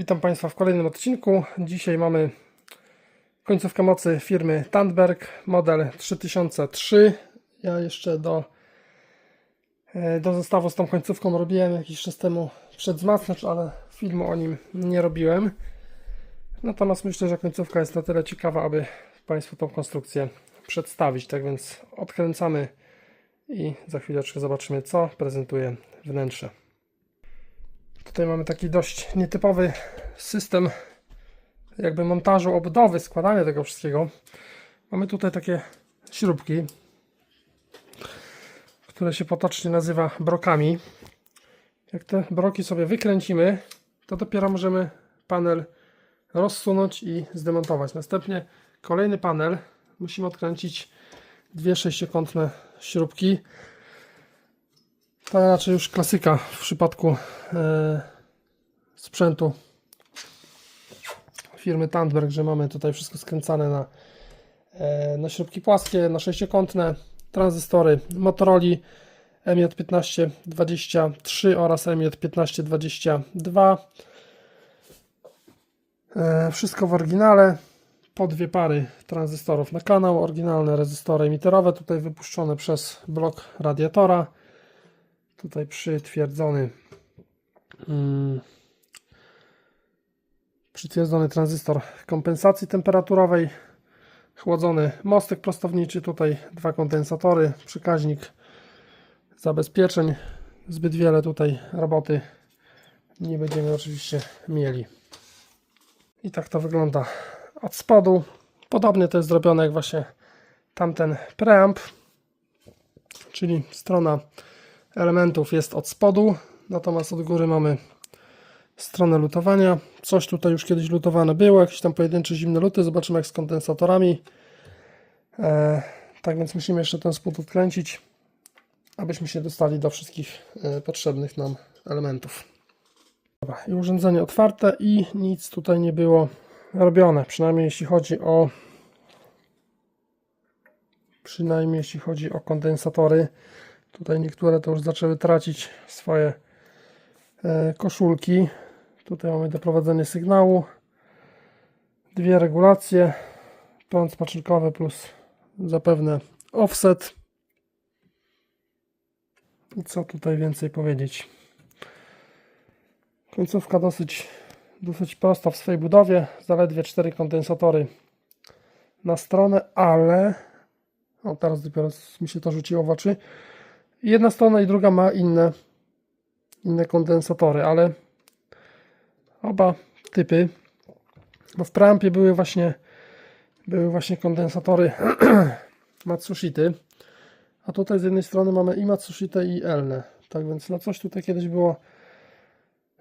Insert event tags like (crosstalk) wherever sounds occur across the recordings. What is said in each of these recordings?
Witam Państwa w kolejnym odcinku. Dzisiaj mamy końcówkę mocy firmy Tandberg, model 3003. Ja jeszcze do, e, do zestawu z tą końcówką robiłem jakiś czas temu przedzmacniacz, ale filmu o nim nie robiłem. Natomiast myślę, że końcówka jest na tyle ciekawa, aby Państwu tą konstrukcję przedstawić. Tak więc odkręcamy i za chwileczkę zobaczymy, co prezentuje wnętrze. Tutaj mamy taki dość nietypowy system jakby montażu obudowy, składania tego wszystkiego. Mamy tutaj takie śrubki, które się potocznie nazywa brokami. Jak te broki sobie wykręcimy, to dopiero możemy panel rozsunąć i zdemontować. Następnie kolejny panel musimy odkręcić dwie sześciokątne śrubki. To raczej już klasyka w przypadku e, sprzętu firmy Tandberg, że mamy tutaj wszystko skręcane na, e, na śrubki płaskie, na sześciokątne, tranzystory Motorola MJ1523 oraz MJ1522. E, wszystko w oryginale. Po dwie pary tranzystorów na kanał, oryginalne rezystory emiterowe, tutaj wypuszczone przez blok radiatora. Tutaj przytwierdzony mm, przytwierdzony tranzystor kompensacji temperaturowej, chłodzony mostek prostowniczy, tutaj dwa kondensatory, przekaźnik zabezpieczeń. Zbyt wiele tutaj roboty nie będziemy oczywiście mieli. I tak to wygląda od spodu. Podobnie to jest zrobione jak właśnie tamten preamp, czyli strona elementów jest od spodu, natomiast od góry mamy stronę lutowania. Coś tutaj już kiedyś lutowane było, jakieś tam pojedyncze zimne luty. Zobaczymy jak z kondensatorami. E, tak więc musimy jeszcze ten spód odkręcić, abyśmy się dostali do wszystkich e, potrzebnych nam elementów. Dobra, i urządzenie otwarte i nic tutaj nie było robione, przynajmniej jeśli chodzi o przynajmniej jeśli chodzi o kondensatory. Tutaj niektóre to już zaczęły tracić swoje e, koszulki. Tutaj mamy doprowadzenie sygnału. Dwie regulacje. Prąd spaczynkowy plus zapewne offset. I co tutaj więcej powiedzieć? Końcówka dosyć, dosyć prosta w swojej budowie. Zaledwie cztery kondensatory na stronę, ale o, teraz dopiero mi się to rzuciło w oczy. Jedna strona i druga ma inne, inne kondensatory, ale oba typy, bo w preampie były właśnie były właśnie kondensatory (clears throat) Matsushity, a tutaj z jednej strony mamy i Matsushita i Elne. Tak więc no coś tutaj kiedyś było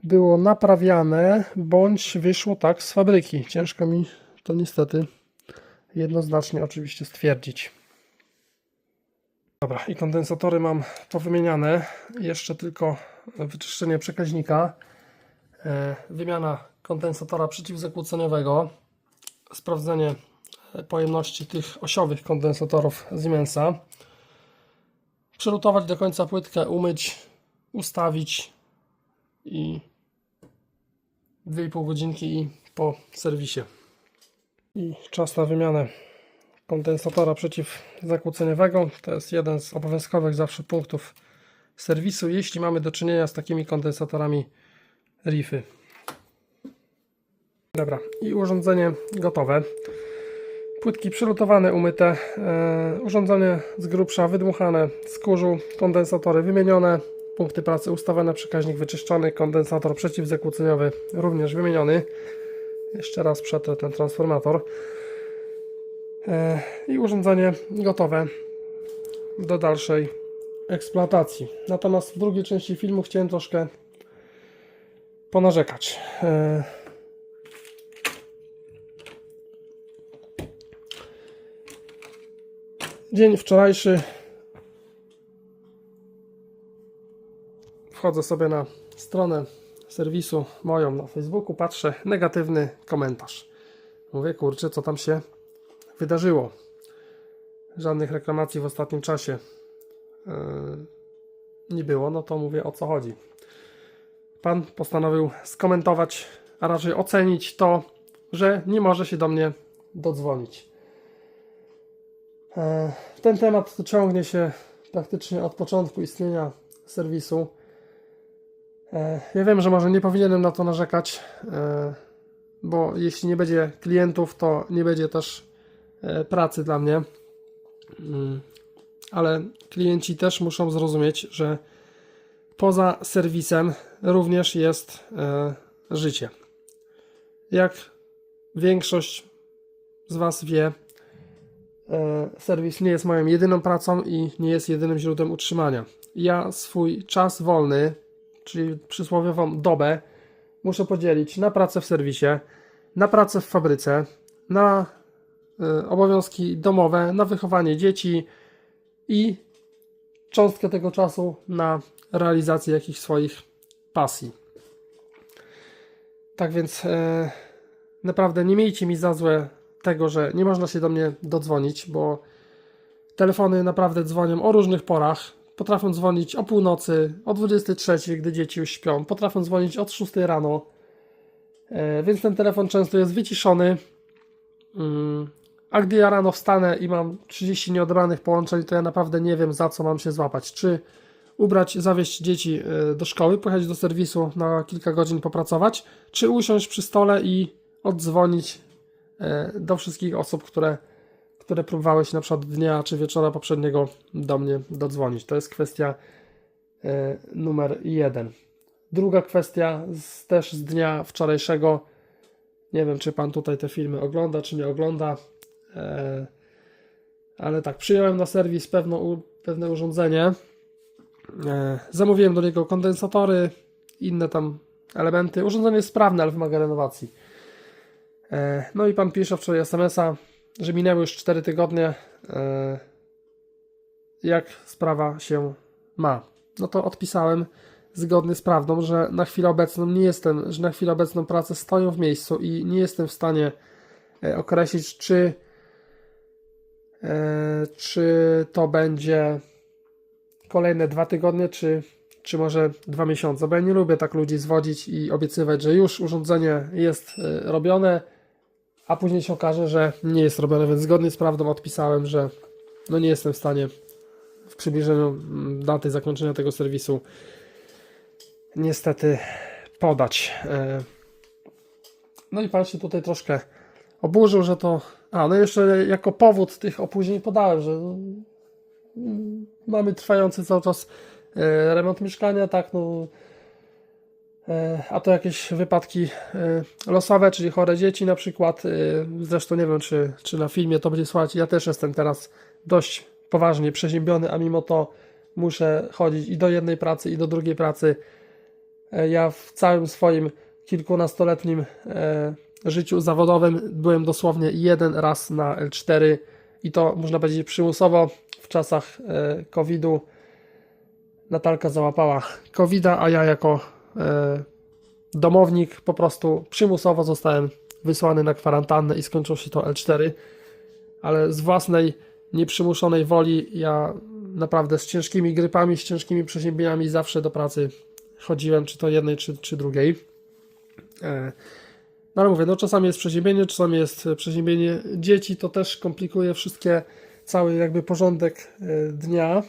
było naprawiane, bądź wyszło tak z fabryki. Ciężko mi to niestety jednoznacznie oczywiście stwierdzić. Dobra, i kondensatory mam powymieniane. Jeszcze tylko wyczyszczenie przekaźnika. E, Wymiana kondensatora przeciwzakłóceniowego. Sprawdzenie e, pojemności tych osiowych kondensatorów Siemensa. Przelutować do końca płytkę, umyć, ustawić i 2,5 godzinki i po serwisie. I czas na wymianę kondensatora przeciwzakłóceniowego. To jest jeden z obowiązkowych zawsze punktów serwisu, jeśli mamy do czynienia z takimi kondensatorami RIFy. Dobra, i urządzenie gotowe. Płytki przylutowane, umyte, e, urządzenie z grubsza wydmuchane z kurzu, kondensatory wymienione, punkty pracy ustawione, przekaźnik wyczyszczony, kondensator przeciwzakłóceniowy również wymieniony. Jeszcze raz przetrę ten transformator. E, i urządzenie gotowe do dalszej eksploatacji. Natomiast w drugiej części filmu chciałem troszkę ponarzekać. E, Dzień wczorajszy. Wchodzę sobie na stronę serwisu moją na Facebooku, patrzę, negatywny komentarz. Mówię, kurczę, co tam się wydarzyło. Żadnych reklamacji w ostatnim czasie yy, nie było, no to mówię o co chodzi. Pan postanowił skomentować a raczej ocenić to, że nie może się do mnie dodzwonić. E, Ten temat ciągnie się praktycznie od początku istnienia serwisu. E, Ja wiem, że może nie powinienem na to narzekać, e, bo jeśli nie będzie klientów, to nie będzie też e, pracy dla mnie. Mm, Ale klienci też muszą zrozumieć, że poza serwisem również jest e, życie. Jak większość z Was wie, e, serwis nie jest moją jedyną pracą i nie jest jedynym źródłem utrzymania. Ja swój czas wolny, czyli przysłowiową dobę, muszę podzielić na pracę w serwisie, na pracę w fabryce, na e, obowiązki domowe, na wychowanie dzieci i cząstkę tego czasu na realizację jakichś swoich pasji. Tak więc e, naprawdę nie miejcie mi za złe tego, że nie można się do mnie dodzwonić, bo telefony naprawdę dzwonią o różnych porach. Potrafią dzwonić o północy, o 23, gdy dzieci już śpią. Potrafią dzwonić od 6 rano. E, więc ten telefon często jest wyciszony. Mm, a gdy ja rano wstanę i mam 30 nieodebranych połączeń, to ja naprawdę nie wiem za co mam się złapać. Czy ubrać, zawieźć dzieci e, do szkoły, pojechać do serwisu na kilka godzin popracować, czy usiąść przy stole i oddzwonić e, do wszystkich osób, które, które próbowały się na przykład dnia czy wieczora poprzedniego do mnie dodzwonić. To jest kwestia e, numer jeden. Druga kwestia z, też z dnia wczorajszego. Nie wiem, czy pan tutaj te filmy ogląda, czy nie ogląda. E, ale tak, przyjąłem na serwis pewne urządzenie. E, zamówiłem do niego kondensatory, inne tam elementy. Urządzenie jest sprawne, ale wymaga renowacji. E, no i pan pisze wczoraj SMS-a, że minęły już 4 tygodnie. Jak sprawa się ma? No to odpisałem zgodnie z prawdą, że na chwilę obecną nie jestem, że na chwilę obecną prace stoją w miejscu i nie jestem w stanie określić, czy czy to będzie kolejne dwa tygodnie, czy, czy może dwa miesiące, bo ja nie lubię tak ludzi zwodzić i obiecywać, że już urządzenie jest e, robione, a później się okaże, że nie jest robione, więc zgodnie z prawdą odpisałem, że no nie jestem w stanie w przybliżeniu mm, daty zakończenia tego serwisu niestety podać. E, No i się tutaj troszkę oburzył, że to. A, no jeszcze jako powód tych opóźnień podałem, że mamy trwający cały czas e, remont mieszkania, tak, no. e, A to jakieś wypadki e, losowe, czyli chore dzieci na przykład. Zresztą nie wiem, czy, czy na filmie to będzie słychać. Ja też jestem teraz dość poważnie przeziębiony, a mimo to muszę chodzić i do jednej pracy, i do drugiej pracy. Ja w całym swoim kilkunastoletnim życiu zawodowym byłem dosłownie jeden raz na L4 i to można powiedzieć przymusowo w czasach e, COVID-u. Natalka załapała covid a ja jako e, domownik po prostu przymusowo zostałem wysłany na kwarantannę i skończyło się to L4, ale z własnej nieprzymuszonej woli ja naprawdę z ciężkimi grypami, z ciężkimi przeziębieniami zawsze do pracy chodziłem, czy to jednej, czy, czy drugiej. E, No ale mówię, no czasami jest przeziębienie, czasami jest przeziębienie dzieci, to też komplikuje wszystkie, cały jakby porządek e, dnia.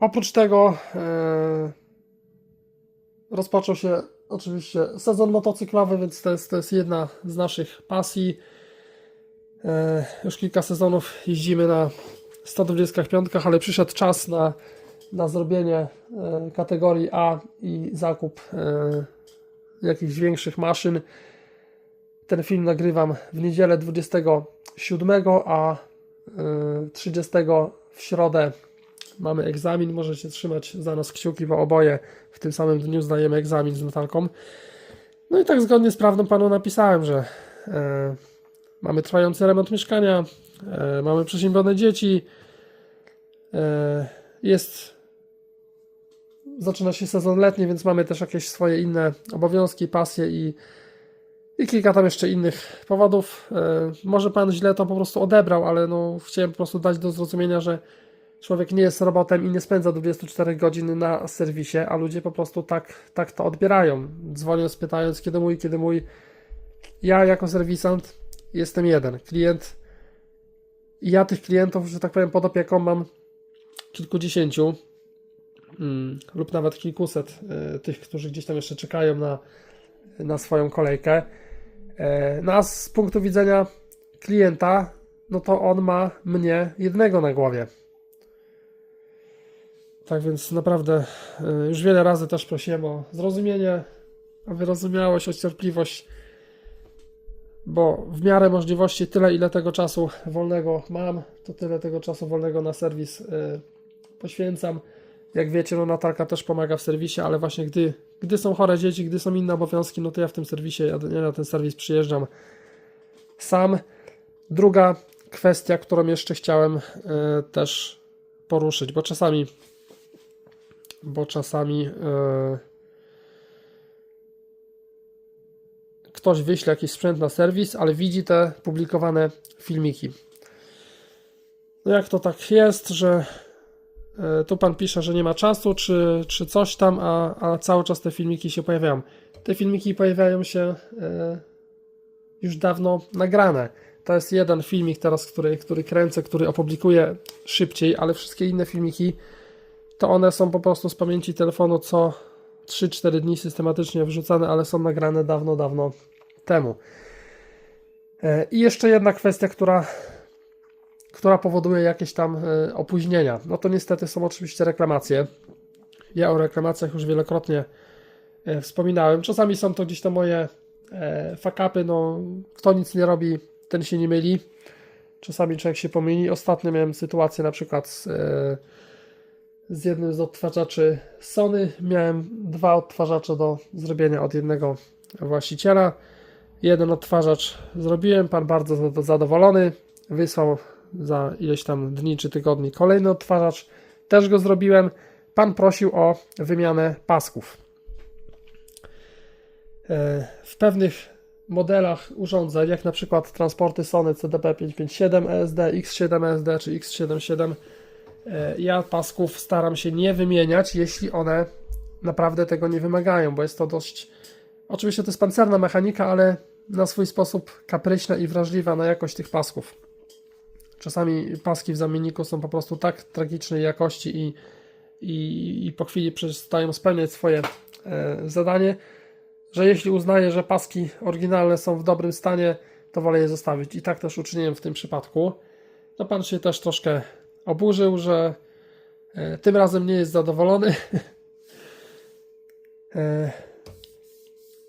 Oprócz tego e, rozpoczął się oczywiście sezon motocyklowy, więc to jest, to jest jedna z naszych pasji. E, już kilka sezonów jeździmy na 125, ale przyszedł czas na, na zrobienie e, kategorii A i zakup e, jakichś większych maszyn. Ten film nagrywam w niedzielę 27, a e, 30 w środę mamy egzamin. Możecie trzymać za nas kciuki, bo oboje w tym samym dniu zdajemy egzamin z Natalką. No i tak zgodnie z prawdą panu napisałem, że e, mamy trwający remont mieszkania, e, mamy przeziębione dzieci, e, jest zaczyna się sezon letni, więc mamy też jakieś swoje inne obowiązki, pasje i, i kilka tam jeszcze innych powodów. E, może pan źle to po prostu odebrał, ale no, chciałem po prostu dać do zrozumienia, że człowiek nie jest robotem i nie spędza 24 godzin na serwisie, a ludzie po prostu tak, tak to odbierają. Dzwoniąc, pytając, kiedy mój, kiedy mój. Ja jako serwisant jestem jeden. Klient. I ja tych klientów, że tak powiem, pod opieką mam kilkudziesięciu lub nawet kilkuset y, tych, którzy gdzieś tam jeszcze czekają na, na swoją kolejkę. E, no a z punktu widzenia klienta, no to on ma mnie jednego na głowie. Tak więc naprawdę y, już wiele razy też prosiłem o zrozumienie, o wyrozumiałość, o cierpliwość, bo w miarę możliwości tyle, ile tego czasu wolnego mam, to tyle tego czasu wolnego na serwis poświęcam. Jak wiecie, no Natalka też pomaga w serwisie, ale właśnie gdy, gdy są chore dzieci, gdy są inne obowiązki, no to ja w tym serwisie, ja, na ten serwis przyjeżdżam sam. Druga kwestia, którą jeszcze chciałem y, też poruszyć, bo czasami bo czasami e, ktoś wyśle jakiś sprzęt na serwis, ale widzi te publikowane filmiki. No jak to tak jest, że e, tu pan pisze, że nie ma czasu, czy, czy coś tam, a, a cały czas te filmiki się pojawiają. Te filmiki pojawiają się e, już dawno nagrane. To jest jeden filmik teraz, który, który kręcę, który opublikuję szybciej, ale wszystkie inne filmiki to one są po prostu z pamięci telefonu co 3-4 dni systematycznie wrzucane, ale są nagrane dawno, dawno temu. E, I jeszcze jedna kwestia, która, która powoduje jakieś tam e, opóźnienia. No to niestety są oczywiście reklamacje. Ja o reklamacjach już wielokrotnie e, wspominałem. Czasami są to gdzieś tam moje fakapy, no kto nic nie robi, ten się nie myli. Czasami człowiek się pomyli. Ostatnio miałem sytuację na przykład z z jednym z odtwarzaczy Sony. Miałem dwa odtwarzacze do zrobienia od jednego właściciela. Jeden odtwarzacz zrobiłem, pan bardzo zadowolony. Wysłał za ileś tam dni czy tygodni kolejny odtwarzacz. Też go zrobiłem. Pan prosił o wymianę pasków. E, w pewnych modelach urządzeń, jak na przykład transporty Sony CDP557 ESD, X7 ESD czy X77 E, ja pasków staram się nie wymieniać, jeśli one naprawdę tego nie wymagają, bo jest to dość. Oczywiście to jest pancerna mechanika, ale na swój sposób kapryśna i wrażliwa na jakość tych pasków. Czasami paski w zamienniku są po prostu tak tragicznej jakości i, i, i po chwili przestają spełniać swoje e, zadanie, że jeśli uznaję, że paski oryginalne są w dobrym stanie, to wolę je zostawić. I tak też uczyniłem w tym przypadku. No pan się też troszkę oburzył, że e, tym razem nie jest zadowolony. (laughs) E,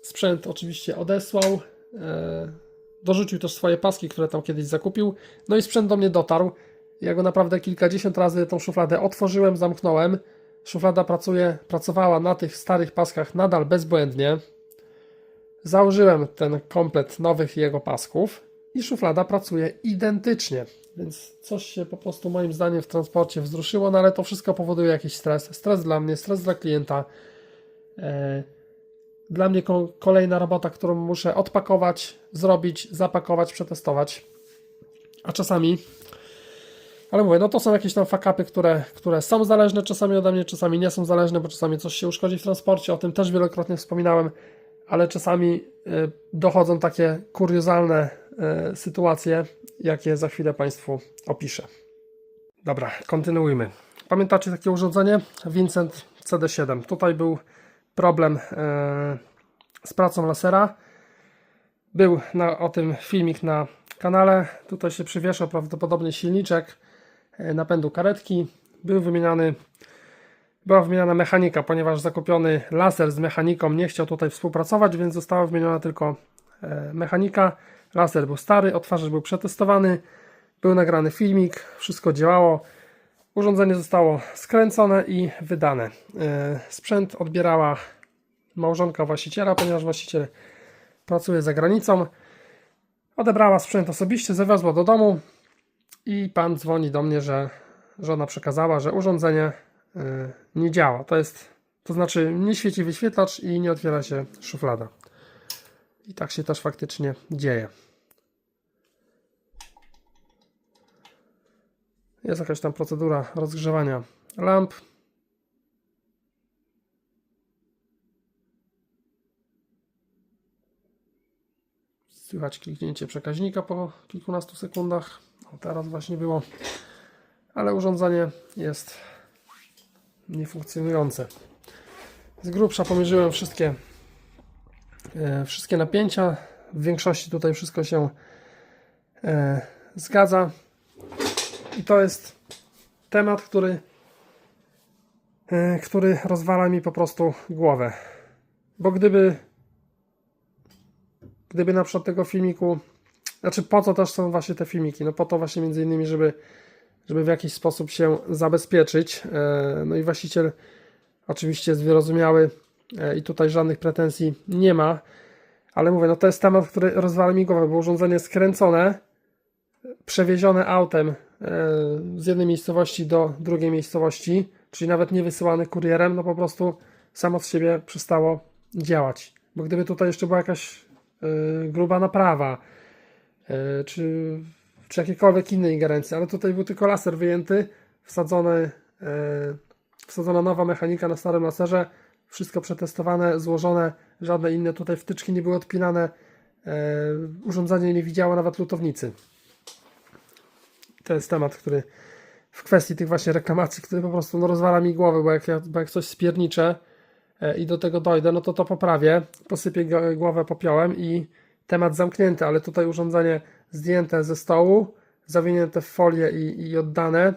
sprzęt oczywiście odesłał. E, dorzucił też swoje paski, które tam kiedyś zakupił. No i sprzęt do mnie dotarł. Ja go naprawdę kilkadziesiąt razy tą szufladę otworzyłem, zamknąłem. Szuflada pracuje, pracowała na tych starych paskach nadal bezbłędnie. Założyłem ten komplet nowych jego pasków i szuflada pracuje identycznie. Więc coś się po prostu moim zdaniem w transporcie wzruszyło, no ale to wszystko powoduje jakiś stres. Stres dla mnie, stres dla klienta. E, dla mnie kolejna robota, którą muszę odpakować, zrobić, zapakować, przetestować. A czasami, ale mówię, no to są jakieś tam fakapy, które, które są zależne czasami ode mnie, czasami nie są zależne, bo czasami coś się uszkodzi w transporcie. O tym też wielokrotnie wspominałem, ale czasami e, dochodzą takie kuriozalne e, sytuacje, jakie za chwilę Państwu opiszę. Dobra, kontynuujmy. Pamiętacie takie urządzenie? Vincent CD7. Tutaj był problem e, z pracą lasera. Był na, o tym filmik na kanale. Tutaj się przywieszał prawdopodobnie silniczek e, napędu karetki. Był wymieniany, była wymieniana mechanika, ponieważ zakupiony laser z mechaniką nie chciał tutaj współpracować, więc została wymieniona tylko e, mechanika. Laser był stary, odtwarzacz był przetestowany, był nagrany filmik, wszystko działało. Urządzenie zostało skręcone i wydane. E, sprzęt odbierała małżonka właściciela, ponieważ właściciel pracuje za granicą. Odebrała sprzęt osobiście, zawiozła do domu i pan dzwoni do mnie, że żona przekazała, że urządzenie e, nie działa. To jest, to znaczy nie świeci wyświetlacz i nie otwiera się szuflada. I tak się też faktycznie dzieje. Jest jakaś tam procedura rozgrzewania lamp. Słychać kliknięcie przekaźnika po kilkunastu sekundach. O, teraz właśnie było. Ale urządzenie jest niefunkcjonujące. Z grubsza pomierzyłem wszystkie, e, wszystkie napięcia. W większości tutaj wszystko się e, zgadza. I to jest temat, który, e, który rozwala mi po prostu głowę. Bo gdyby gdyby na przykład tego filmiku, znaczy po co też są właśnie te filmiki? No po to właśnie między innymi, żeby, żeby w jakiś sposób się zabezpieczyć. E, No i właściciel oczywiście jest wyrozumiały e, i tutaj żadnych pretensji nie ma, ale mówię, no to jest temat, który rozwala mi głowę, bo urządzenie skręcone, przewiezione autem z jednej miejscowości do drugiej miejscowości, czyli nawet nie wysyłane kurierem, no po prostu samo z siebie przestało działać. Bo gdyby tutaj jeszcze była jakaś e, gruba naprawa, e, czy, czy jakiekolwiek inne ingerencje, ale tutaj był tylko laser wyjęty, wsadzony, e, wsadzona nowa mechanika na starym laserze, wszystko przetestowane, złożone, żadne inne tutaj wtyczki nie były odpinane, e, urządzenie nie widziało nawet lutownicy. To jest temat, który w kwestii tych właśnie reklamacji, który po prostu no, rozwala mi głowę, bo jak, ja, bo jak coś spierniczę e, i do tego dojdę, no to to poprawię, posypię głowę popiołem i temat zamknięty, ale tutaj urządzenie zdjęte ze stołu, zawinięte w folię i, i oddane,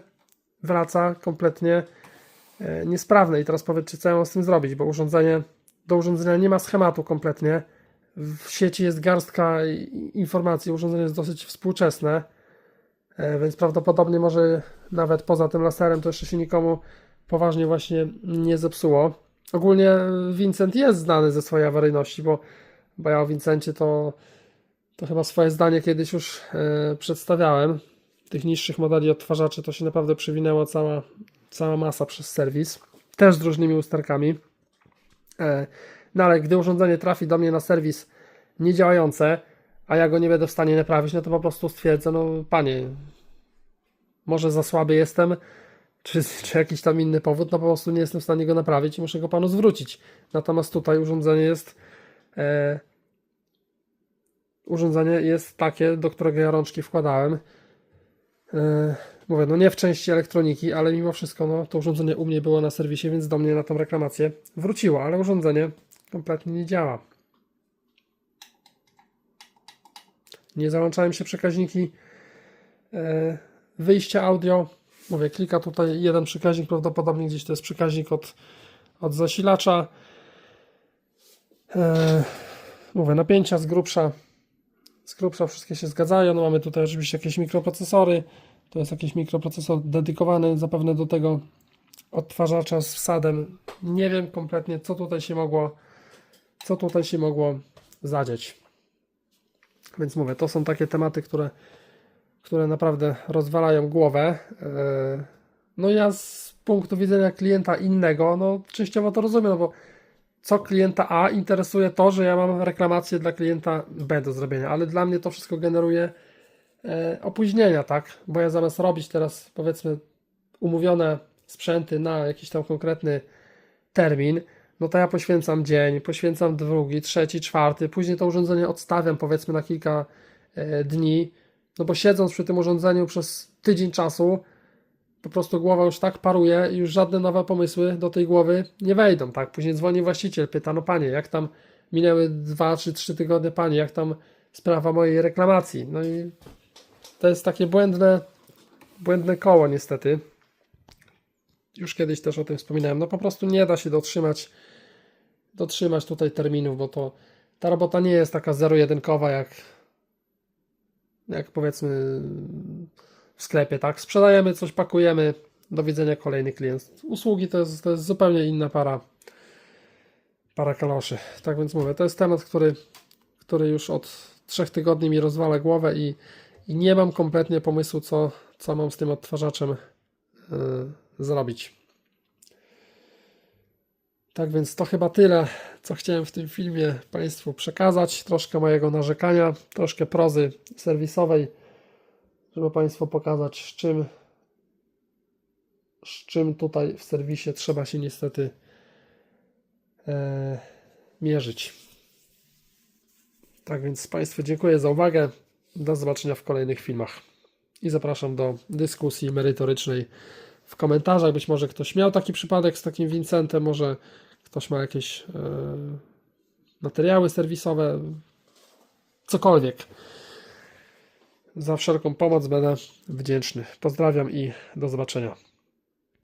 wraca kompletnie e, niesprawne. I teraz powiedzcie, co ja mam z tym zrobić, bo urządzenie, do urządzenia nie ma schematu kompletnie. W sieci jest garstka informacji, urządzenie jest dosyć współczesne, więc prawdopodobnie może nawet poza tym laserem to jeszcze się nikomu poważnie właśnie nie zepsuło. Ogólnie Vincent jest znany ze swojej awaryjności, bo, bo ja o Vincencie to, to chyba swoje zdanie kiedyś już e, przedstawiałem. Tych niższych modeli odtwarzaczy to się naprawdę przewinęła cała, cała masa przez serwis. Też z różnymi usterkami. E, no ale gdy urządzenie trafi do mnie na serwis niedziałające, a ja go nie będę w stanie naprawić, no to po prostu stwierdzę, no panie, może za słaby jestem, czy, czy jakiś tam inny powód, no po prostu nie jestem w stanie go naprawić i muszę go panu zwrócić. Natomiast tutaj urządzenie jest e, urządzenie jest takie, do którego ja rączki wkładałem. E, mówię, no nie w części elektroniki, ale mimo wszystko no, to urządzenie u mnie było na serwisie, więc do mnie na tą reklamację wróciło, ale urządzenie kompletnie nie działa. Nie załączają się przekaźniki e, wyjścia audio. Mówię, klika tutaj jeden przekaźnik, prawdopodobnie gdzieś to jest przekaźnik od, od zasilacza. E, mówię, napięcia z grubsza, z grubsza wszystkie się zgadzają. No mamy tutaj oczywiście jakieś mikroprocesory. To jest jakiś mikroprocesor dedykowany zapewne do tego odtwarzacza z wsadem. Nie wiem kompletnie, co tutaj się mogło, co tutaj się mogło zadzieć. Więc mówię, to są takie tematy, które, które naprawdę rozwalają głowę. Yy, No ja z punktu widzenia klienta innego, no częściowo to rozumiem, no bo co klienta A interesuje to, że ja mam reklamację dla klienta B do zrobienia, ale dla mnie to wszystko generuje e, opóźnienia, tak? Bo ja zamiast robić teraz powiedzmy umówione sprzęty na jakiś tam konkretny termin, no to ja poświęcam dzień, poświęcam drugi, trzeci, czwarty, później to urządzenie odstawiam powiedzmy na kilka e, dni, no bo siedząc przy tym urządzeniu przez tydzień czasu, po prostu głowa już tak paruje i już żadne nowe pomysły do tej głowy nie wejdą, tak? Później dzwoni właściciel, pyta, no panie, jak tam minęły dwa czy trzy tygodnie, panie, jak tam sprawa mojej reklamacji? No i to jest takie błędne, błędne koło niestety. Już kiedyś też o tym wspominałem. No po prostu nie da się dotrzymać, dotrzymać tutaj terminów, bo to ta robota nie jest taka zero-jedynkowa jak, jak powiedzmy w sklepie, tak? Sprzedajemy coś, pakujemy, do widzenia kolejny klient. Usługi to jest, to jest zupełnie inna para, para kaloszy. Tak więc mówię, to jest temat, który, który już od trzech tygodni mi rozwala głowę i, i nie mam kompletnie pomysłu, co, co mam z tym odtwarzaczem yy, zrobić. Tak więc to chyba tyle, co chciałem w tym filmie Państwu przekazać. Troszkę mojego narzekania, troszkę prozy serwisowej, żeby Państwu pokazać, z czym z czym tutaj w serwisie trzeba się niestety e, mierzyć. Tak więc Państwu dziękuję za uwagę. Do zobaczenia w kolejnych filmach. I zapraszam do dyskusji merytorycznej w komentarzach. Być może ktoś miał taki przypadek z takim Vincentem, może ktoś ma jakieś e, materiały serwisowe, cokolwiek. Za wszelką pomoc będę wdzięczny. Pozdrawiam i do zobaczenia.